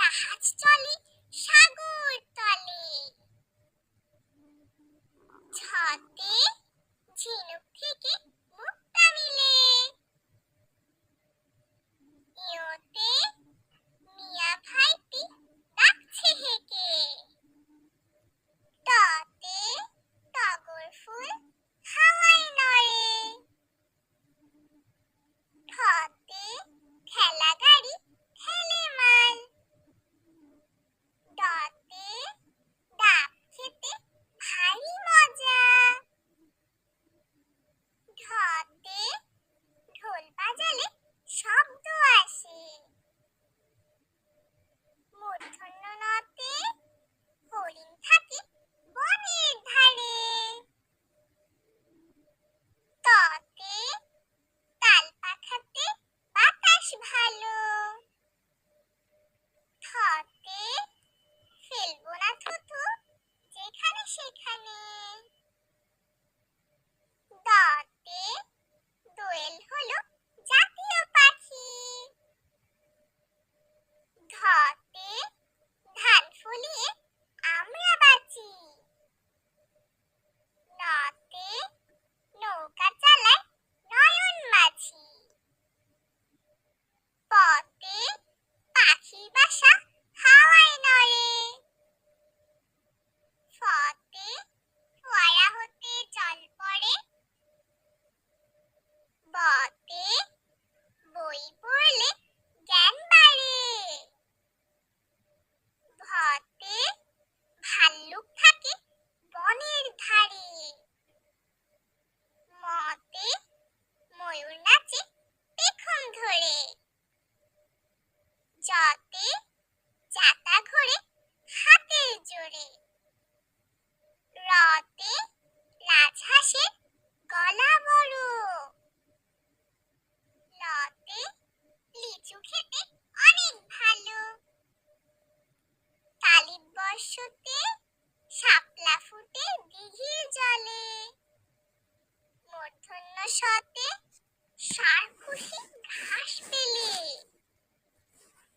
জাহাজ চলে shake, honey. বর্ষতে শাপলা ফুটে দিঘির জলে। মূর্ধন্য ষাঁড় খুশি ঘাস পেলে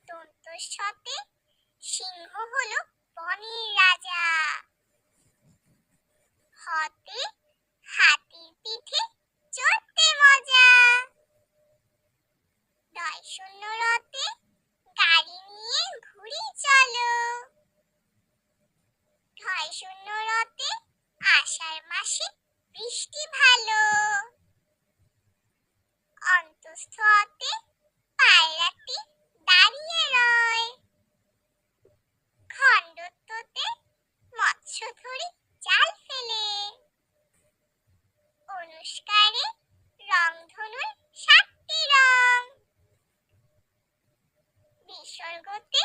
দন্ত শতে সিংহ হলো বনের রাজা। হতে হাতির পিঠে চড়তে মজা। দয় শূন্য রতে গাড়ি নিয়ে ঘুরি চলো ঢয় শূন্য রতে আষাঢ় মাসে বৃষ্টি ভালো। অন্তস্থ অতে পায়রাটি দাঁড়িয়ে রয়। খণ্ডত্বতে মৎস্য ধরি জাল ফেলে। অনুষ্কারে রংধনুর সাতটি রং। বিসর্গতে